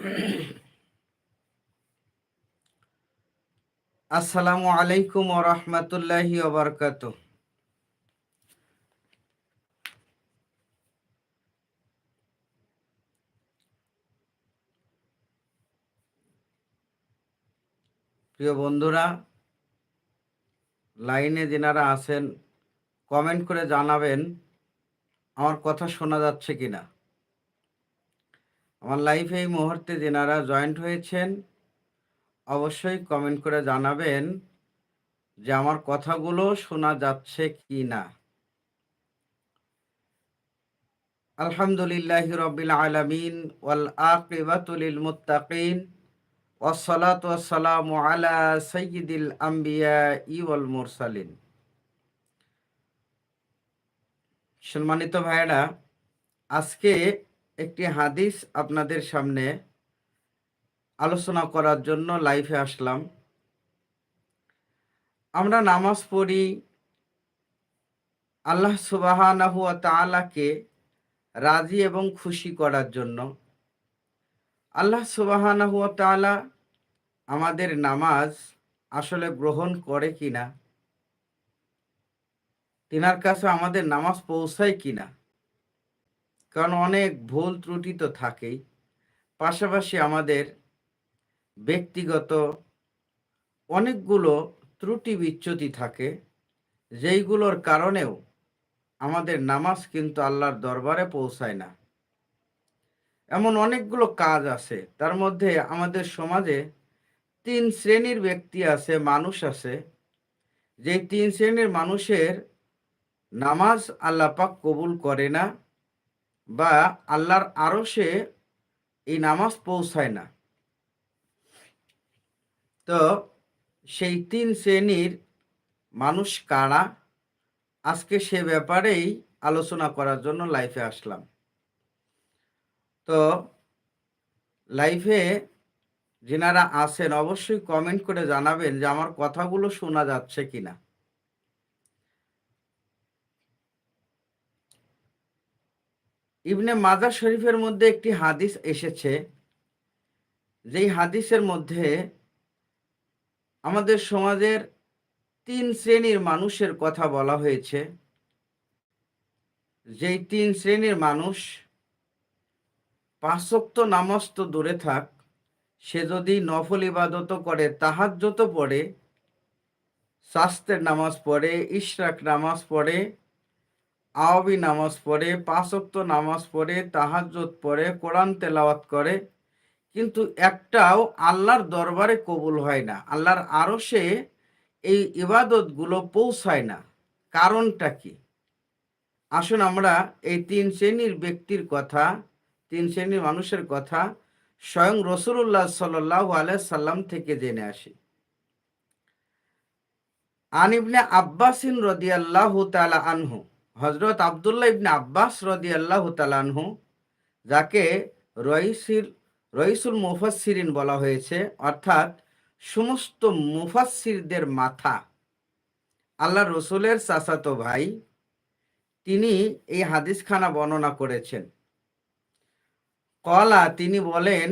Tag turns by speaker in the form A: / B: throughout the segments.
A: আসসালামু আলাইকুম ও রহমতুল্লাহি ওবরকাত প্রিয় বন্ধুরা, লাইনে যেনারা আছেন কমেন্ট করে জানাবেন, আমার কথা শোনা যাচ্ছে কিনা? আমার লাইফে এই মুহূর্তে যেনারা জয়েন্ট হয়েছেন, অবশ্যই কমেন্ট করে জানাবেন যে আমার কথাগুলো শোনা যাচ্ছে কি না। আলহামদুলিল্লাহ রবিল আলমিন, ওয়াল আকিবাতুলিল মুত্তাকিন ওয়াসসালাতু ওয়াসসালামু আলা সাইয়্যিদিল আম্বিয়া ওয়াল মুরসালিন। সম্মানিত ভাইয়েরা, আজকে একটি হাদিস আপনাদের সামনে আলোচনা করার জন্য লাইভে আসলাম। আমরা নামাজ পড়ি, আল্লাহ সুবাহানাহু তাআলাকে রাজি এবং খুশি করার জন্য। আল্লাহ সুবাহানাহু তাআলা আমাদের নামাজ আসলে গ্রহণ করে কিনা, তিনার কাছে আমাদের নামাজ পৌঁছায় কিনা কারণ অনেক ভুল ত্রুটি তো থাকেই। পাশাপাশি আমাদের ব্যক্তিগত অনেকগুলো ত্রুটি বিচ্যুতি থাকে, যেইগুলোর কারণেও আমাদের নামাজ কিন্তু আল্লাহর দরবারে পৌঁছায় না। এমন অনেকগুলো কাজ আছে, তার মধ্যে আমাদের সমাজে তিন শ্রেণির ব্যক্তি আছে, মানুষ আছে। যে তিন শ্রেণির মানুষের নামাজ আল্লাপাক কবুল করে না বা আল্লাহর আরও সে এই নামাজ পৌঁছায় না। তো সেই তিন শ্রেণির মানুষ কারা? আজকে সে ব্যাপারেই আলোচনা করার জন্য লাইফে আসলাম। তো লাইফে যেনারা আছেন, অবশ্যই কমেন্ট করে জানাবেন যে আমার কথাগুলো শোনা যাচ্ছে কিনা। ইবনে মাজার শরীফের মধ্যে একটি হাদিস এসেছে, যেই হাদিসের মধ্যে আমাদের সমাজের তিন শ্রেণির মানুষের কথা বলা হয়েছে। যেই তিন শ্রেণির মানুষ পাঁচক্ত নামাজ তো দূরে থাক, সে যদি নফল ইবাদত করে যত পড়ে স্বাস্থ্যের নামাজ পড়ে, ইশরাক নামাজ পড়ে আওয়াবি নামাজ পড়ে, পাঁচক্ত নামাজ পড়ে তাহাজ্জত পড়ে, কোরআন তেলাওয়াত করে। কিন্তু একটাও আল্লাহর দরবারে কবুল হয় না। আল্লাহর আরও সে এই ইবাদতগুলো পৌঁছায় না। কারণটা কি? আসুন আমরা এই তিন শ্রেণির ব্যক্তির কথা, তিন শ্রেণির মানুষের কথা স্বয়ং রসুল্লাহ সাল্লাহ সাল্লাম থেকে জেনে আসি। আনিবনে আব্বাসিন রদিয়াল্লাহ তালা আনহু হজরত আবদুল্লাহ ইবনে আব্বাস রদিয়াল্লাহ তালানহু যাকে রইসির রইসুল মুফাসিরিন বলা হয়েছে, অর্থাৎ সমস্ত মুফাসিরদের মাথা আল্লাহ রসুলের চাচাতো ভাই, তিনি এই হাদিসখানা বর্ণনা করেছেন। কলা, তিনি বলেন,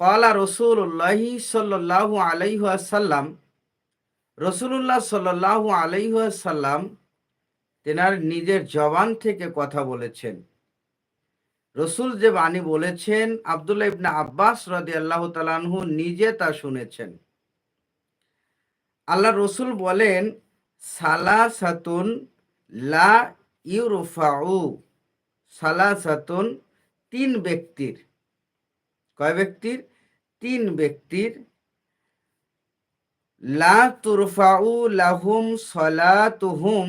A: কলা রসুল্লাহি সাল্লাহ আলাইহাসাল্লাম রসুল্লাহ সাল্লাহ আলাইহাসাল্লাম তেনার নিজের জবান থেকে কথা বলেছেন। রসুল যে বাণী বলেছেন, আবদুল্লাহ ইবনা আব্বাস রদি আল্লাহ তালানহু নিজে তা শুনেছেন। আল্লাহ রসুল বলেন সালা সাতুন লা ইউরুফাউ সালা সাতুন তিন ব্যক্তির। কয় ব্যক্তির? তিন ব্যক্তির। লা তুরফাউ লাহুম সলাতুহুম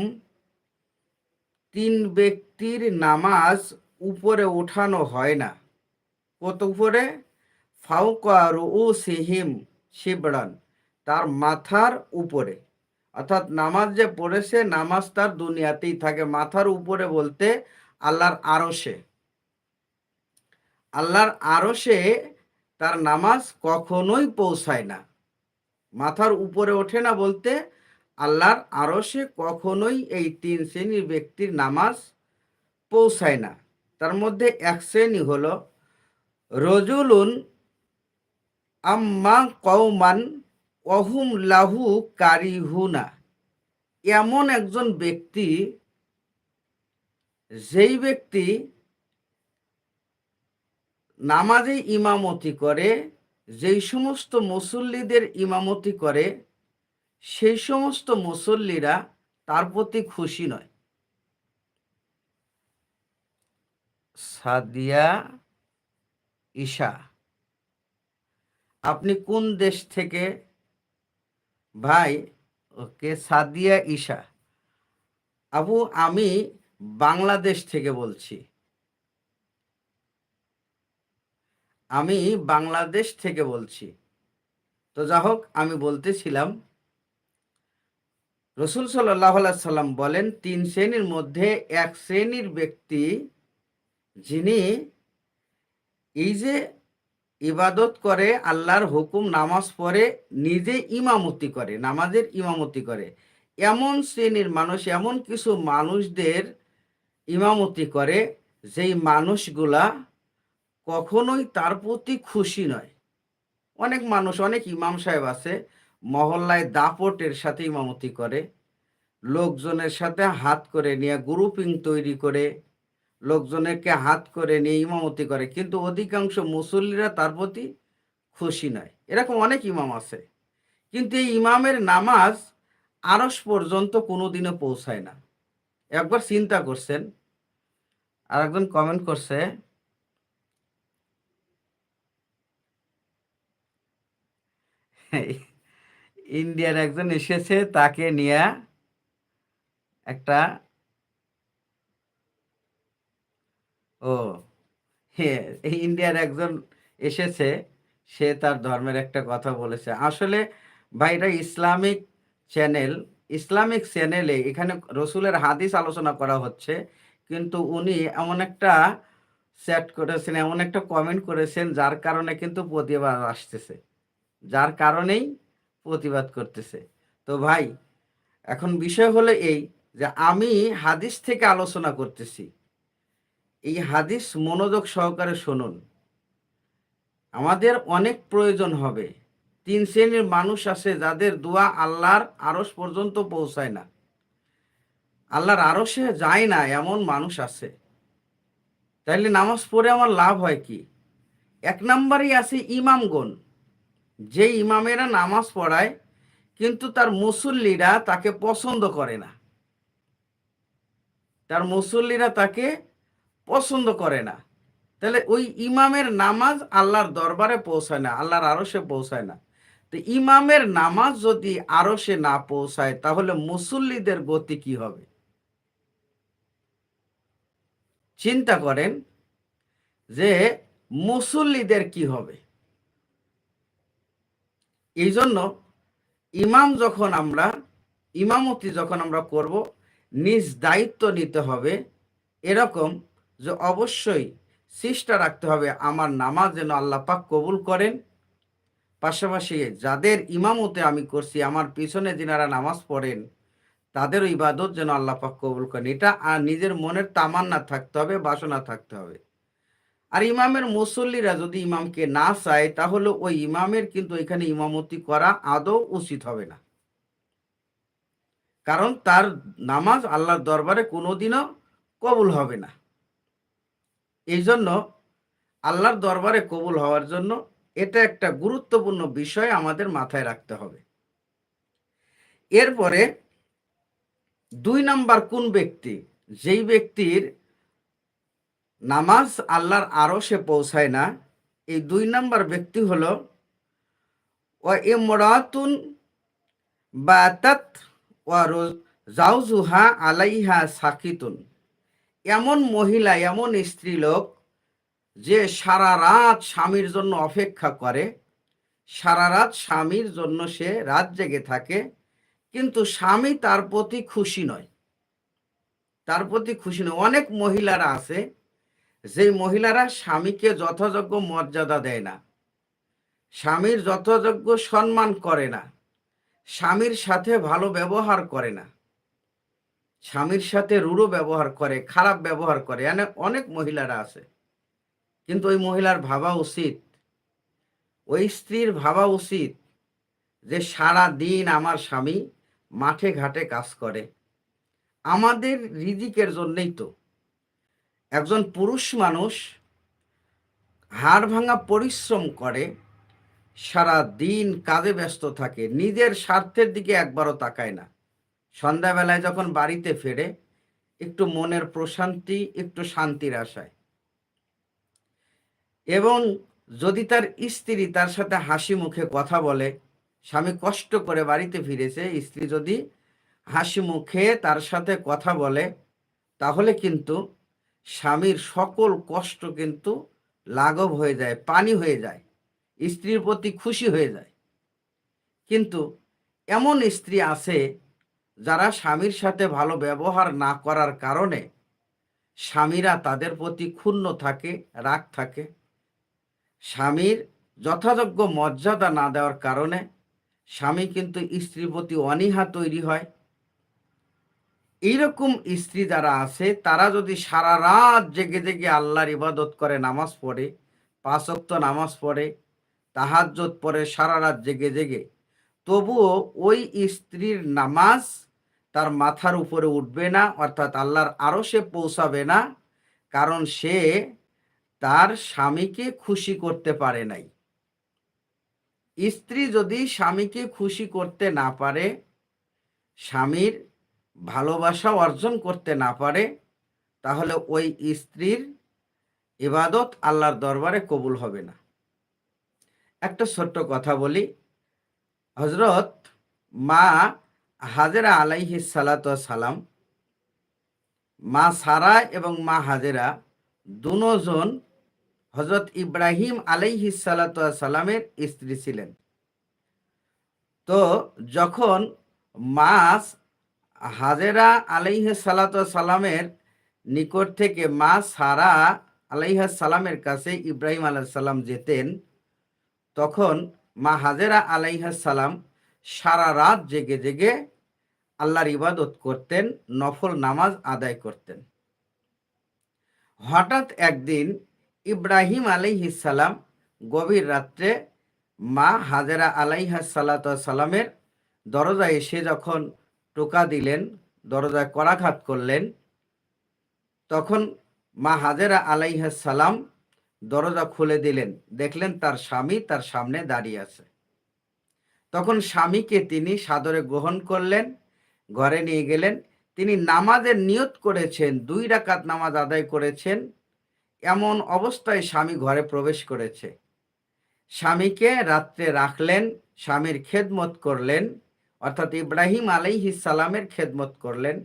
A: তিন ব্যক্তির নামাজ উপরে ওঠানো হয় না। কত উপরে? ফাউকার ও সিহিম শিবরান, তার মাথার উপরে। অর্থাৎ নামাজ যে পড়েছে, নামাজ তার দুনিয়াতেই থাকে। মাথার উপরে বলতে আল্লাহর আরসে আল্লাহর আরসে তার নামাজ কখনোই পৌঁছায় না। মাথার উপরে ওঠে না বলতে আল্লাহর আরসে কখনোই এই তিন শ্রেণির ব্যক্তির নামাজ পৌঁছায় না। তার মধ্যে এক শ্রেণি হল, রজুলুন আম্মা কৌমান অহুম লাহু কারিহুনা। এমন একজন ব্যক্তি, যেই ব্যক্তি নামাজে ইমামতি করে, যেই সমস্ত মুসল্লিদের ইমামতি করে সেই সমস্ত মুসল্লিরা তার প্রতি খুশি নয়। সাদিয়া ঈশা, আপনি কোন দেশ থেকে? ভাই, ওকে, সাদিয়া ঈশা। আবু আমি বাংলাদেশ থেকে বলছি। আমি বাংলাদেশ থেকে বলছি। তো যা হোক আমি বলতেছিলাম রসুল সাল্লাহ সাল্লাম বলেন, তিন শ্রেণির মধ্যে এক শ্রেণির ব্যক্তি যিনি এই যে ইবাদত করে, আল্লাহর হুকুম নামাজ পড়ে, নিজে ইমামতি করে, নামাজের ইমামতি করে, এমন শ্রেণির মানুষ, এমন কিছু মানুষদের ইমামতি করে, যেই মানুষগুলা কখনোই তার প্রতি খুশি নয়। অনেক মানুষ, অনেক ইমাম সাহেব আছে মহল্লায় দাপটের সাথে ইমামতি করে। লোকজনের সাথে হাত করে নিয়ে গ্রুপিং তৈরি করে লোকজনেরকে হাত করে নিয়ে ইমামতি করে। কিন্তু অধিকাংশ মুসল্লিরা তার প্রতি খুশি নয়। এরকম অনেক ইমাম আছে। কিন্তু এই ইমামের নামাজ আরস পর্যন্ত কোনোদিনও পৌঁছায় না। একবার চিন্তা করছেন আর একজন কমেন্ট করছে ইন্ডিয়ার একজন এসেছে, তাকে নিয়ে একটা ও হ্যাঁ ইন্ডিয়ার একজন এসেছে, সে তার ধর্মের একটা কথা বলেছে। আসলে ভাইরা ইসলামিক চ্যানেল, ইসলামিক চ্যানেলে এখানে রসুলের হাদিস আলোচনা করা হচ্ছে, কিন্তু উনি এমন একটা চ্যাট করেছেন, এমন একটা কমেন্ট করেছেন, যার কারণে কিন্তু প্রতিবাদ আসতেছে। যার কারণেই প্রতিবাদ করতেছে। তো ভাই, এখন বিষয় হলো এই যে আমি হাদিস থেকে আলোচনা করতেছি। এই হাদিস মনোযোগ সহকারে শুনুন। আমাদের অনেক প্রয়োজন হবে। তিন শ্রেণির মানুষ আছে যাদের দোয়া আল্লাহর আরস পর্যন্ত পৌঁছায় না। আল্লাহর আরসে যায় না এমন মানুষ আছে। তাইলে নামাজ পড়ে আমার লাভ হয় কি? এক নম্বরই আছে ইমামগণ। যে ইমামেরা নামাজ পড়ায়, কিন্তু তার মুসল্লিরা তাকে পছন্দ করে না। তার মুসল্লিরা তাকে পছন্দ করে না। তাহলে ওই ইমামের নামাজ আল্লাহর দরবারে পৌঁছায় না, আল্লাহর আরসে পৌঁছায় না। তো ইমামের নামাজ যদি আরসে না পৌঁছায়, তাহলে মুসল্লিদের গতি কি হবে? চিন্তা করেন যে মুসল্লিদের কি হবে? এই জন্য ইমাম যখন আমরা ইমামতি যখন আমরা করব, নিজ দায়িত্ব নিতে হবে এরকম যে অবশ্যই চেষ্টা রাখতে হবে আমার নামাজ যেন আল্লাহ পাক কবুল করেন। পাশাপাশি যাদের ইমামতে আমি করছি, আমার পিছনে যিনারা নামাজ পড়েন, তাদেরও ইবাদত যেন আল্লাহ পাক কবুল করেন। এটা আর নিজের মনের তামান্না থাকতে হবে, বাসনা থাকতে হবে। আর ইমামের মুসল্লিরা যদি ইমামকে না চায়, তাহলে ওই ইমামের কিন্তু এখানে ইমামতি করা আদৌ উচিত হবে না। কারণ তার নামাজ আল্লাহর দরবারে কোনোদিনও কবুল হবে না। এই জন্য আল্লাহর দরবারে কবুল হওয়ার জন্য এটা একটা গুরুত্বপূর্ণ বিষয় আমাদের মাথায় রাখতে হবে। এরপরে দুই নাম্বার কোন ব্যক্তি? যেই ব্যক্তির নামাজ আল্লাহর আরও সে পৌঁছায় না। এই দুই নাম্বার ব্যক্তি হলো ও ইমরাতুন বাতাত ওয়া জাউজুহা আলাইহা সাকিতুন। এমন মহিলা, এমন স্ত্রী লোক যে সারা রাত স্বামীর জন্য অপেক্ষা করে, সারা রাত স্বামীর জন্য সে রাত জেগে থাকে, কিন্তু স্বামী তার প্রতি খুশি নয়। তার প্রতি খুশি নয়। অনেক মহিলারা আছে যে মহিলারা স্বামীকে যথাযোগ্য মর্যাদা দেয় না, স্বামীর যথাযোগ্য সম্মান করে না, স্বামীর সাথে ভালো ব্যবহার করে না, স্বামীর সাথে রূঢ় ব্যবহার করে, খারাপ ব্যবহার করে অনেক মহিলারা আছে। কিন্তু ওই মহিলার ভাবা উচিত, ওই স্ত্রীর ভাবা উচিত যে সারা দিন আমার স্বামী মাঠে ঘাটে কাজ করে। আমাদের রিজিকের জন্যই তো। একজন পুরুষ মানুষ হাড় ভাঙা পরিশ্রম করে, সারা দিন কাজে ব্যস্ত থাকে, নিজের স্বার্থের দিকে একবারও তাকায় না। সন্ধ্যাবেলায় যখন বাড়িতে ফেরে, একটু মনের প্রশান্তি, একটু শান্তির আশায়। এবং যদি তার স্ত্রী তার সাথে হাসি মুখে কথা বলে, স্বামী কষ্ট করে বাড়িতে ফিরেছে, স্ত্রী যদি হাসি মুখে তার সাথে কথা বলে, তাহলে কিন্তু স্বামীর সকল কষ্ট কিন্তু লাঘব হয়ে যায়, পানি হয়ে যায়, স্ত্রীর প্রতি খুশি হয়ে যায়। কিন্তু এমন স্ত্রী আছে যারা স্বামীর সাথে ভালো ব্যবহার না করার কারণে স্বামীরা তাদের প্রতি ক্ষুণ্ণ থাকে, রাগ থাকে। স্বামীর যথাযোগ্য মর্যাদা না দেওয়ার কারণে স্বামী কিন্তু স্ত্রীর প্রতি অনীহা তৈরি হয়। এইরকম স্ত্রী যারা আছে, তারা যদি সারা রাত জেগে জেগে আল্লাহর ইবাদত করে, নামাজ পড়ে পাঁচক্ত নামাজ পড়ে তাহাজ্জত পড়ে, সারা রাত জেগে জেগে, তবুও ওই স্ত্রীর নামাজ তার মাথার উপরে উঠবে না, অর্থাৎ আল্লাহর আরও সে পৌঁছাবে না, কারণ সে তার স্বামীকে খুশি করতে পারে নাই। স্ত্রী যদি স্বামীকে খুশি করতে না পারে, স্বামীর ভালোবাসা অর্জন করতে না পারে, তাহলে ওই স্ত্রীর ইবাদত আল্লাহর দরবারে কবুল হবে না। একটা ছোট্ট কথা বলি। হজরত মা হাজেরা আলাইহি সালাম মা সারা এবং মা হাজেরা দুজন হজরত ইব্রাহিম আলাইহি সালামের স্ত্রী ছিলেন। তো যখন মাস হাজেরা আলাইহ সালামের নিকট থেকে মা সারা আলাইহ সালামের কাছে ইব্রাহিম আলাহ সালাম যেতেন, তখন মা হাজেরা আলাইহ সালাম সারা রাত জেগে জেগে আল্লাহর ইবাদত করতেন, নফল নামাজ আদায় করতেন। হঠাৎ একদিন ইব্রাহিম আলাইহিসাল্লাম গভীর রাত্রে মা হাজেরা আলাইহা সালামের দরজায় এসে যখন টোকা দিলেন, দরজায় করাঘাত করলেন। তখন মা হাজেরা সালাম দরজা খুলে দিলেন। দেখলেন তার স্বামী তার সামনে দাঁড়িয়ে আছে। তখন স্বামীকে তিনি সাদরে গ্রহণ করলেন, ঘরে নিয়ে গেলেন। তিনি নামাজের নিয়ত করেছেন, দুই রাকাত নামাজ আদায় করেছেন। এমন অবস্থায় স্বামী ঘরে প্রবেশ করেছে। স্বামীকে রাত্রে রাখলেন, স্বামীর খেদমত করলেন। অর্থাৎ ইব্রাহিম সালামের খেদমত করলেন,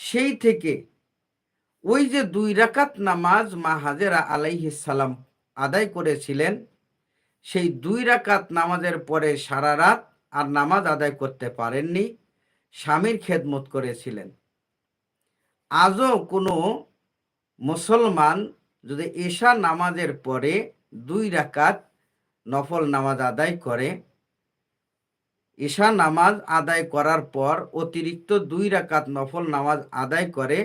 A: সেই থেকে ওই যে দুই রাকাত নামাজ মা হাজেরা সালাম আদায় করেছিলেন, সেই দুই রাকাত নামাজের পরে সারা রাত আর নামাজ আদায় করতে পারেননি, স্বামীর খেদমত করেছিলেন। আজও কোনো মুসলমান যদি এশা নামাজের পরে দুই রাকাত নফল নামাজ আদায় করে ঈশা নামাজ আদায় করার পর অতিরিক্ত দুই রাকাত নফল নামাজ আদায় করে,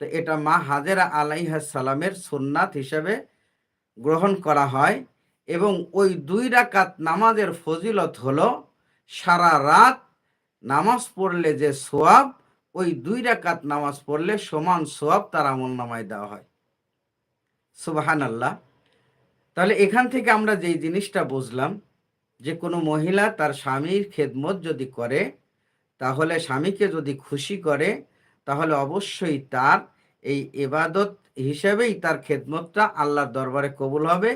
A: তো এটা মা হাজেরা আলাইহা সালামের হিসাবে গ্রহণ করা হয় এবং ওই দুই রাকাত নামাজের ফজিলত হলো সারা রাত নামাজ পড়লে যে সোয়াব, ওই দুই রাকাত নামাজ পড়লে সমান সোয়াব তার আমল নামায় দেওয়া হয়। সুবাহান আল্লাহ তাহলে এখান থেকে আমরা যেই জিনিসটা বুঝলাম যে কোনো মহিলা তার স্বামীর খেদমত যদি করে, তাহলে স্বামীকে যদি খুশি করে, তাহলে অবশ্যই তার এই এবাদত হিসেবেই তার খেদমতটা আল্লাহর দরবারে কবুল হবে।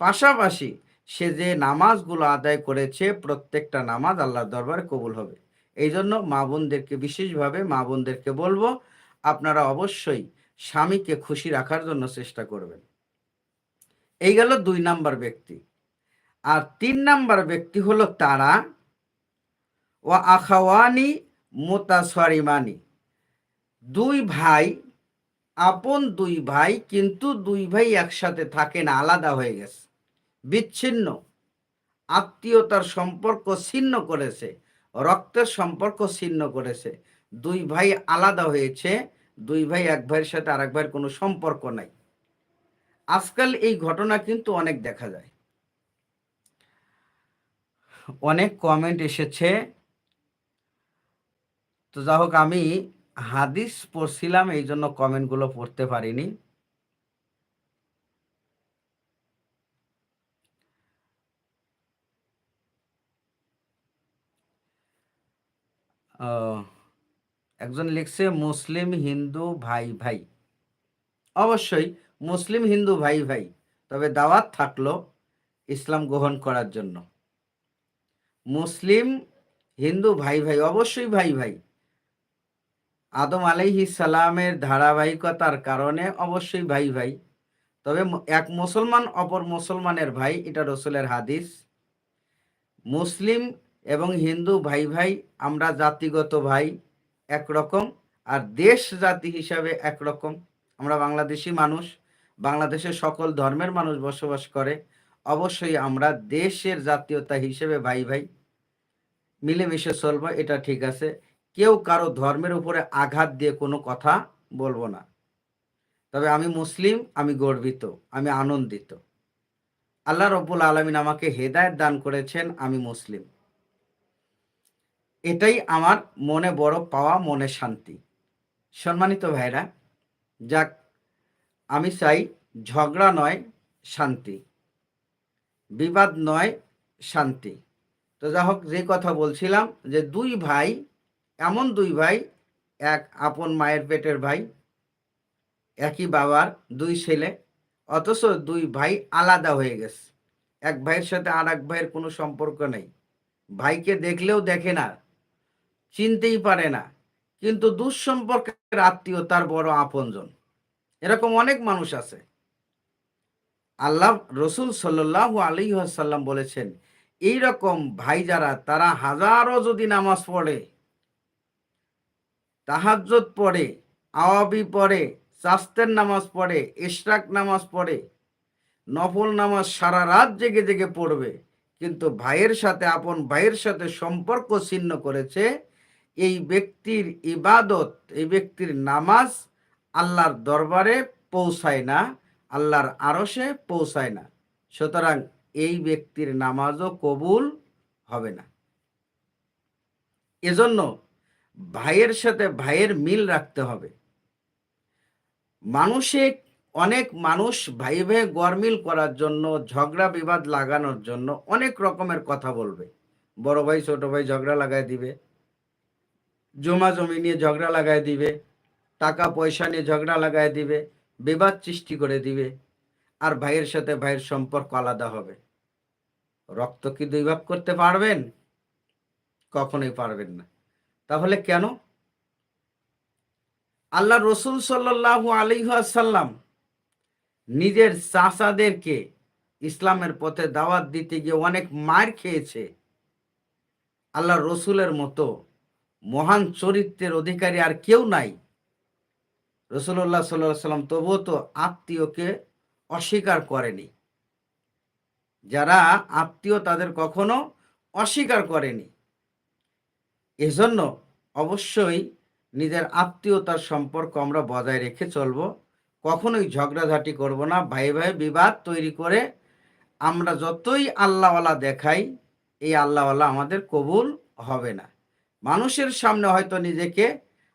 A: পাশাপাশি সে যে নামাজগুলো আদায় করেছে, প্রত্যেকটা নামাজ আল্লাহর দরবারে কবুল হবে। এই জন্য মা বোনদেরকে বিশেষভাবে মা বোনদেরকে বলব, আপনারা অবশ্যই স্বামীকে খুশি রাখার জন্য চেষ্টা করবেন। এই গেল দুই নাম্বার ব্যক্তি। আর তিন নাম্বার ব্যক্তি হলো তারা ও আখাওয়ানি মোতাসরিমানি। দুই ভাই, আপন দুই ভাই, কিন্তু দুই ভাই একসাথে থাকে না, আলাদা হয়ে গেছে। বিচ্ছিন্ন। আত্মীয়তার সম্পর্ক ছিন্ন করেছে। রক্তের সম্পর্ক ছিন্ন করেছে। দুই ভাই আলাদা হয়েছে। দুই ভাই এক ভাইয়ের সাথে আরেক ভাইয়ের কোনো সম্পর্ক নাই। আজকাল এই ঘটনা কিন্তু অনেক দেখা যায়। অনেক কমেন্ট এসেছে। তো যা হোক, আমি হাদিস পড়ছিলাম, এই জন্য কমেন্টগুলো পড়তে পারিনি। একজন লিখছে, মুসলিম হিন্দু ভাই ভাই। অবশ্যই, মুসলিম হিন্দু ভাই ভাই, তবে দাওয়াত থাকল ইসলাম গ্রহণ করার জন্য। মুসলিম, হিন্দু ভাই ভাই, অবশ্যই ভাই ভাই। আদম আলাইহি সালামের ধারাবাহিকতার কারণে অবশ্যই ভাই ভাই। তবে এক মুসলমান অপর মুসলমানের ভাই, এটা রসুলের হাদিস। মুসলিম এবং হিন্দু ভাই ভাই, আমরা জাতিগত ভাই একরকম আর দেশ জাতি হিসাবে একরকম। আমরা বাংলাদেশি মানুষ, বাংলাদেশের সকল ধর্মের মানুষ বসবাস করে। অবশ্যই আমরা দেশের জাতীয়তা হিসেবে ভাই ভাই। মিলেমিশে চলবো, এটা ঠিক আছে। কেউ কারও ধর্মের উপরে আঘাত দিয়ে কোনো কথা বলব না। তবে আমি মুসলিম, আমি গর্বিত, আমি আনন্দিত। আল্লাহ রব্বুল আলমিন আমাকে হেদায়ত দান করেছেন, আমি মুসলিম। এটাই আমার মনে বড় পাওয়া, মনে শান্তি। সম্মানিত ভাইরা, যাক, আমি চাই ঝগড়া নয়, শান্তি। বিবাদ নয়, শান্তি। তো যা হোক, যে কথা বলছিলাম, যে দুই ভাই, এমন দুই ভাই, এক আপন মায়ের পেটের ভাই, একই বাবার দুই ছেলে, অথচ দুই ভাই আলাদা হয়ে গেছে। এক ভাইয়ের সাথে আর এক ভাইয়ের কোনো সম্পর্ক নেই। ভাইকে দেখলেও দেখে না, চিনতেই পারে না, কিন্তু দুঃসম্পর্কের আত্মীয় তার বড় আপনজন। এরকম অনেক মানুষ আছে। আল্লাহ রসুল সাল্লাহ আলী আসাল্লাম বলেছেন এই রকম ভাই যারা, তারা হাজারো যদি নামাজ পড়ে তাহাজ্জত পড়ে, আওয়াবি পড়ে, চাস্তের নামাজ পড়ে, ইশরাক নামাজ পড়ে, নফল নামাজ সারা রাত জেগে জেগে পড়বে, কিন্তু ভাইয়ের সাথে, আপন ভাইয়ের সাথে সম্পর্ক ছিন্ন করেছে, এই ব্যক্তির ইবাদত, এই ব্যক্তির নামাজ আল্লাহর দরবারে পৌঁছায় না, আল্লাহর আরসে পৌঁছায় না। সুতরাং এই ব্যক্তির নামাজও কবুল হবে না। এজন্য ভাইয়ের সাথে ভাইয়ের মিল রাখতে হবে। মানুষে অনেক মানুষ ভাই ভাই গরমিল করার জন্য, ঝগড়া বিবাদ লাগানোর জন্য অনেক রকমের কথা বলবে। বড় ভাই, ছোট ভাই ঝগড়া লাগাই দিবে। জমা জমি নিয়ে ঝগড়া লাগাই দিবে। টাকা পয়সা নিয়ে ঝগড়া লাগাই দিবে। বিবাদ সৃষ্টি করে দিবে। আর ভাইয়ের সাথে ভাইয়ের সম্পর্ক আলাদা হবে। রক্ত কি দুই ভাগ করতে পারবেন? কখনোই পারবেন না। তাহলে কেন? আল্লাহ রসুল সাল্লাহু আলিহাসাল্লাম নিজের চাষাদেরকে ইসলামের পথে দাওয়াত দিতে গিয়ে অনেক মার খেয়েছে। আল্লাহ রসুলের মতো মহান চরিত্রের অধিকারী আর কেউ নাই। রসুল্লাহ সাল্লাহ সাল্লাম তবুও তো আত্মীয়কে অস্বীকার করেনি। যারা আত্মীয় তাদের কখনো অস্বীকার করেনি। এজন্য অবশ্যই নিজের আত্মীয়তার সম্পর্ক আমরা বজায় রেখে চলব। কখনোই ঝগড়াঝাটি করব না। ভাই ভাই বিবাদ তৈরি করে আমরা যতই আল্লাহওয়ালা দেখাই, এই আল্লাহওয়ালা আমাদের কবুল হবে না। মানুষের সামনে হয়তো নিজেকে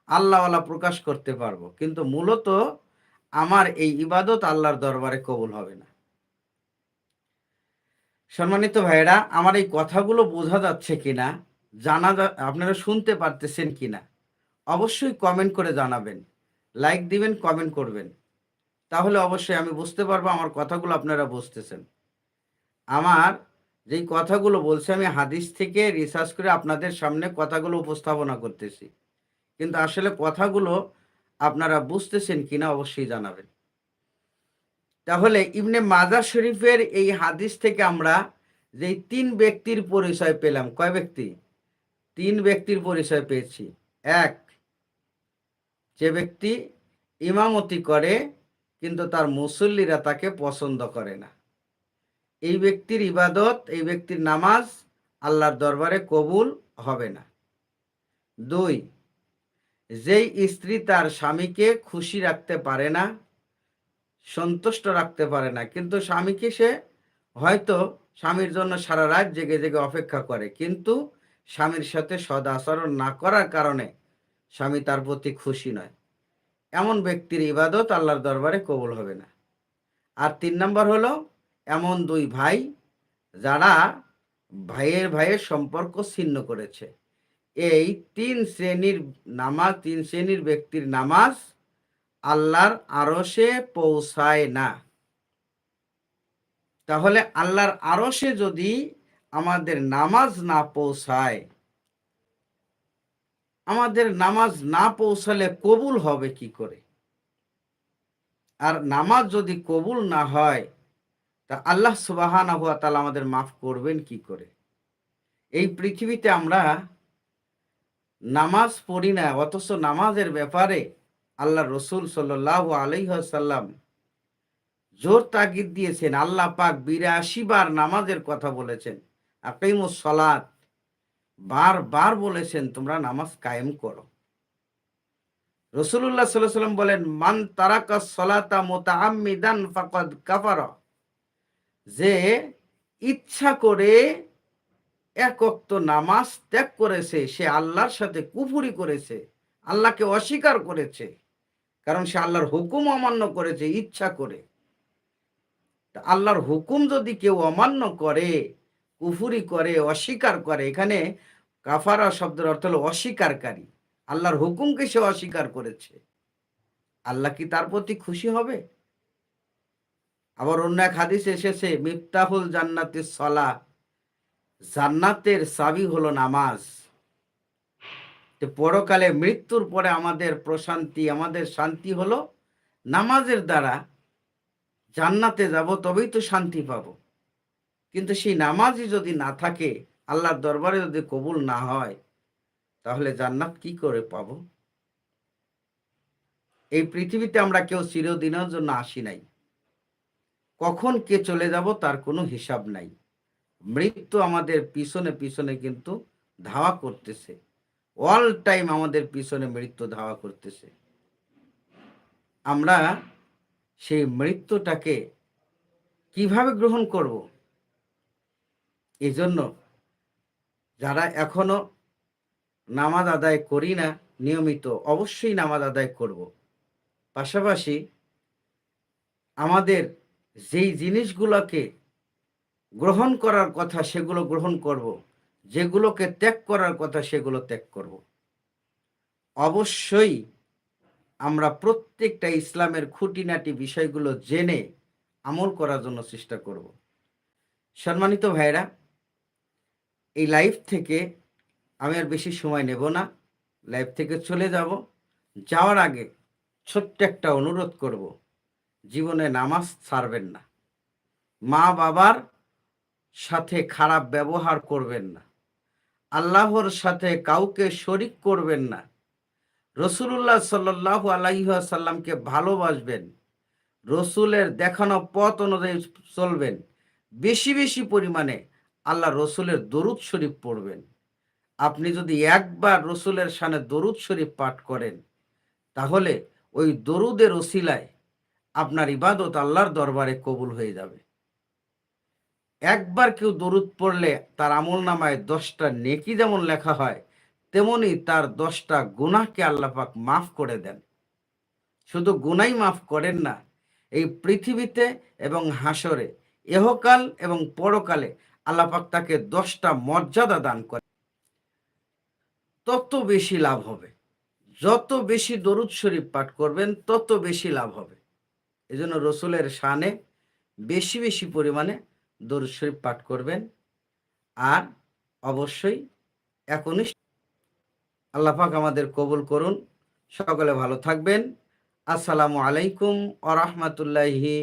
A: আল্লাহওয়ালা প্রকাশ করতে পারব, কিন্তু মূলত আমার এই ইবাদত আল্লাহর দরবারে কবুল হবে না। সম্মানিত ভাইয়েরা, আমার এই কথাগুলো বোঝা যাচ্ছে কিনা, জানা আপনারা শুনতে পারতেছেন কিনা, অবশ্যই কমেন্ট করে জানাবেন। লাইক দিবেন কমেন্ট করবেন। তাহলে অবশ্যই আমি বুঝতে পারব আমার কথাগুলো আপনারা বুঝতেছেন। আমার যেই কথাগুলো বলছে, আমি হাদিস থেকে রিসার্চ করে আপনাদের সামনে কথাগুলো উপস্থাপনা করতেছি। কিন্তু আসলে কথাগুলো আপনারা বুঝতেছেন কিনা অবশ্যই জানাবেন। তাহলে ইবনে মাজার শরীফের এই হাদিস থেকে আমরা যে তিন ব্যক্তির পরিচয় পেলাম, কয় ব্যক্তি? তিন ব্যক্তির পরিচয় পেয়েছি। এক, যে ব্যক্তি ইমামতি করে, কিন্তু তার মুসল্লিরা তাকে পছন্দ করে না। এই ব্যক্তির ইবাদত, এই ব্যক্তির নামাজ আল্লাহর দরবারে কবুল হবে না। দুই, যেই স্ত্রী তার স্বামীকে খুশি রাখতে পারে না সন্তুষ্ট রাখতে পারে না। কিন্তু স্বামীকে সে হয়তো স্বামীর জন্য সারা রাত জেগে জেগে অপেক্ষা করে। কিন্তু স্বামীর সাথে সদ আচরণ না করার কারণে স্বামী তার প্রতি খুশি নয়। এমন ব্যক্তির ইবাদত আল্লাহর দরবারে কবুল হবে না। আর তিন নম্বর হলো, এমন দুই ভাই যারা ভাইয়ের ভাইয়ের সম্পর্ক ছিন্ন করেছে। এই তিন শ্রেণির নামাজ, তিন শ্রেণির ব্যক্তির নামাজ আল্লাহর আরশে পৌঁছায় না। তাহলে আল্লাহর আরশে যদি আমাদের নামাজ না পৌঁছায়, আমাদের নামাজ না পৌঁছালে কবুল হবে কি করে? আর নামাজ যদি কবুল না হয়, তা আল্লাহ সুবাহান তালা আমাদের মাফ করবেন কি করে? এই পৃথিবীতে আমরা নামাজ পড়ি না, অথচ নামাজের ব্যাপারে আল্লাহ রসুল সাল্লাহ আলহ্লাম জোর তাগিদ দিয়েছেন, আল্লাহ পাক বিরাশি বার নামাজের কথা বলেছেন, আকিমুস সলাত বারবার বলেছেন, তোমরা নামাজ কায়েম করো। রসুল্লাহ সাল্লাহ সাল্লাম বলেন, মান তারাকা সলাতা মোতামিদান ফাকাদ কাফারা। যে ইচ্ছা করে একক্ত নামাজ ত্যাগ করেছে, সে আল্লাহর সাথে কুফুরি করেছে, আল্লাহকে অস্বীকার করেছে। কারণ সে আল্লাহর হুকুম অমান্য করেছে, ইচ্ছা করে। আল্লাহর হুকুম যদি কেউ অমান্য করে, কুফুরি করে, অস্বীকার করে, এখানে কাফারা শব্দের অর্থ হলো অস্বীকারী আল্লাহর হুকুমকে সে অস্বীকার করেছে। আল্লাহ কি তার প্রতি খুশি হবে? আবার অন্য এক হাদিস এসেছে, মিফতাহুল জান্নাতের সলা। জান্নাতের সাবি হলো নামাজ। পরকালে মৃত্যুর পরে আমাদের প্রশান্তি, আমাদের শান্তি হলো নামাজের দ্বারা জান্নাতে যাব, তবেই তো শান্তি পাব। কিন্তু সেই নামাজই যদি না থাকে, আল্লাহর দরবারে যদি কবুল না হয়, তাহলে জান্নাত কি করে পাব? এই পৃথিবীতে আমরা কেউ চিরদিনের জন্য আসি নাই। কখন কে চলে যাব তার কোনো হিসাব নাই। মৃত্যু আমাদের পিছনে পিছনে কিন্তু ধাওয়া করতেছে। অল টাইম আমাদের পিছনে মৃত্যু ধাওয়া করতেছে। আমরা সেই মৃত্যুটাকে কীভাবে গ্রহণ করব? এজন্য যারা এখনও নামাজ আদায় করি না, নিয়মিত অবশ্যই নামাজ আদায় করব। পাশাপাশি আমাদের যেই জিনিসগুলোকে গ্রহণ করার কথা সেগুলো গ্রহণ করব। যেগুলোকে ত্যাগ করার কথা সেগুলো ত্যাগ করব। অবশ্যই আমরা প্রত্যেকটা ইসলামের খুঁটিনাটি বিষয়গুলো জেনে আমল করার জন্য চেষ্টা করব। সম্মানিত ভাইরা এই লাইফ থেকে আমি আর বেশি সময় নেব না। লাইফ থেকে চলে যাব। যাওয়ার আগে ছোট্ট একটা অনুরোধ করব, জীবনে নামাজ ছাড়বেন না। মা বাবার সাথে খারাপ ব্যবহার করবেন না। আল্লাহর সাথে কাউকে শরিক করবেন না। রসুল্লাহ সাল্লাহ আলাইসাল্লামকে ভালোবাসবেন। রসুলের দেখানো পথ অনুযায়ী চলবেন। বেশি বেশি পরিমাণে আল্লাহ রসুলের দরুদ শরীফ পড়বেন। আপনি যদি একবার রসুলের সানে দরুদ শরীফ পাঠ করেন, তাহলে ওই দরুদের ওসিলায় আপনার ইবাদত আল্লাহর দরবারে কবুল হয়ে যাবে। একবার কেউ দরুদ পড়লে তার আমল নামায় দশটা নেকি যেমন লেখা হয়, তেমনি তার দশটা গুনাহকে আল্লাপাক মাফ করে দেন। শুধু গুনাই মাফ করেন না, এই পৃথিবীতে এবং হাসরে এহকাল এবং পরকালে আল্লাপাক তাকে দশটা মর্যাদা দান করে তত বেশি লাভ হবে। যত বেশি দরুদ শরীফ পাঠ করবেন, তত বেশি লাভ হবে। এজন্য রসুলের শানে বেশি বেশি পরিমাণে দরুদ শরীফ পাঠ করবেন। আর অবশ্যই একনিষ্ঠ আল্লাহাক আমাদের কবুল করুন। সকলে ভালো থাকবেন। আসসালামু আলাইকুম আ রহমতুল্লাহি